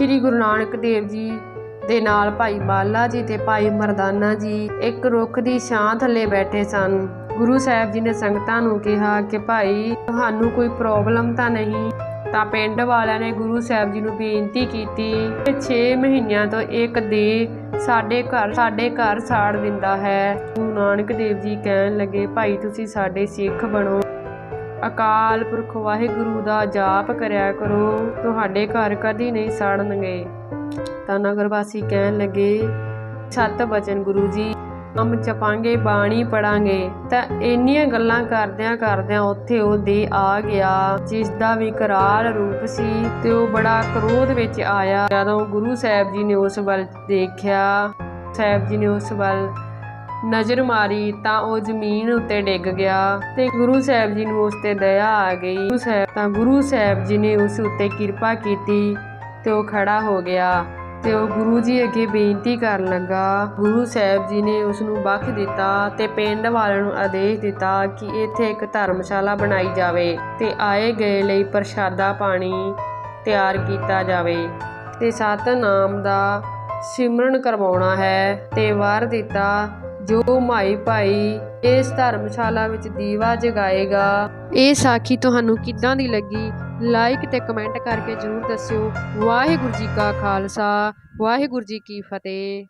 ਸ੍ਰੀ ਗੁਰੂ ਨਾਨਕ ਦੇਵ ਜੀ ਦੇ ਨਾਲ ਭਾਈ ਬਾਲਾ ਜੀ ਤੇ ਭਾਈ ਮਰਦਾਨਾ ਜੀ ਇੱਕ ਰੁੱਖ ਦੀ ਛਾਂ ਥੱਲੇ ਬੈਠੇ ਸਨ। ਗੁਰੂ ਸਾਹਿਬ ਜੀ ਨੇ ਸੰਗਤਾਂ ਨੂੰ ਕਿਹਾ ਕਿ ਭਾਈ, ਤੁਹਾਨੂੰ ਕੋਈ ਪ੍ਰੋਬਲਮ ਤਾਂ ਨਹੀਂ? ਤਾਂ ਪਿੰਡ ਵਾਲਿਆਂ ਨੇ ਗੁਰੂ ਸਾਹਿਬ ਜੀ ਨੂੰ ਬੇਨਤੀ ਕੀਤੀ ਕਿ 6 ਮਹੀਨਿਆਂ ਤੋਂ ਇੱਕ ਦੇ ਸਾਡੇ ਘਰ ਸਾਡੇ ਘਰ ਸਾੜ ਦਿੰਦਾ ਹੈ। ਗੁਰੂ ਨਾਨਕ ਦੇਵ ਜੀ ਕਹਿਣ ਲੱਗੇ, ਭਾਈ, ਤੁਸੀਂ ਸਾਡੇ ਸਿੱਖ ਬਣੋ। ਅਕਾਲ ਪੁਰਖ ਵਾਹਿਗੁਰੂ ਦਾ ਜਾਪ ਕਰਿਆ ਕਰੋ, ਤੁਹਾਡੇ ਘਰ ਕਦੀ ਨਹੀਂ ਸਾੜਨਗੇ। ਤਾਂ ਨਗਰ ਵਾਸੀ ਕਹਿਣ ਲੱਗੇ, ਛੱਤ ਬਚਨ ਗੁਰੂ ਜੀ, ਹਮ ਚਪਾਂਗੇ ਬਾਣੀ ਪੜਾਂਗੇ, ਤਾਂ ਇੰਨੀਆਂ ਗੱਲਾਂ ਕਰਦਿਆਂ ਕਰਦਿਆਂ ਉੱਥੇ ਉਹ ਦੇ ਆ ਗਿਆ ਜਿਸ ਦਾ ਵੀ ਕਰਾਲ ਰੂਪ ਸੀ ਤੇ ਉਹ ਬੜਾ ਕ੍ਰੋਧ ਵਿੱਚ ਆਇਆ। ਜਦੋਂ ਗੁਰੂ ਸਾਹਿਬ ਜੀ ਨੇ ਉਸ ਵੱਲ ਦੇਖਿਆ, ਸਾਹਿਬ ਜੀ ਨੇ ਉਸ ਵੱਲ ਨਜ਼ਰ ਮਾਰੀ ਤਾਂ ਉਹ ਜ਼ਮੀਨ ਉੱਤੇ ਡਿੱਗ ਗਿਆ ਤੇ ਗੁਰੂ ਸਾਹਿਬ ਜੀ ਨੂੰ ਉਸ ਤੇ ਦਇਆ ਆ ਗਈ। ਗੁਰੂ ਸਾਹਿਬ ਤਾਂ ਗੁਰੂ ਸਾਹਿਬ ਜੀ ਨੇ ਉਸ ਉੱਤੇ ਕਿਰਪਾ ਕੀਤੀ ਤੇ ਉਹ ਖੜਾ ਹੋ ਗਿਆ ਤੇ ਉਹ ਗੁਰੂ ਜੀ ਅੱਗੇ ਬੇਨਤੀ ਕਰਨ ਲੱਗਾ। ਗੁਰੂ ਸਾਹਿਬ ਜੀ ਨੇ ਉਸ ਨੂੰ ਬਖਸ਼ ਦਿੱਤਾ ਤੇ ਪਿੰਡ ਵਾਲਿਆਂ ਨੂੰ ਆਦੇਸ਼ ਦਿੱਤਾ ਕਿ ਇੱਥੇ ਇੱਕ ਧਰਮਸ਼ਾਲਾ ਬਣਾਈ ਜਾਵੇ ਤੇ ਆਏ ਗਏ ਲਈ ਪ੍ਰਸ਼ਾਦਾ ਪਾਣੀ ਤਿਆਰ ਕੀਤਾ ਜਾਵੇ ਤੇ ਸਤਨਾਮ ਦਾ ਸਿਮਰਨ ਕਰਵਾਉਣਾ ਹੈ ਤੇ ਵਾਰ ਦਿੱਤਾ ਜੋ ਮਾਈ ਭਾਈ ਇਸ ਧਰਮਸ਼ਾਲਾ ਵਿੱਚ ਦੀਵਾ ਜਗਾਏਗਾ। ਇਹ ਸਾਖੀ ਤੁਹਾਨੂੰ ਕਿੱਦਾਂ ਦੀ ਲੱਗੀ? ਲਾਈਕ ਤੇ ਕਮੈਂਟ ਕਰਕੇ ਜਰੂਰ ਦੱਸਿਓ। ਵਾਹਿਗੁਰੂ ਜੀ ਕਾ ਖਾਲਸਾ। ਵਾਹਿਗੁਰੂ ਜੀ ਕੀ ਫਤਿਹ।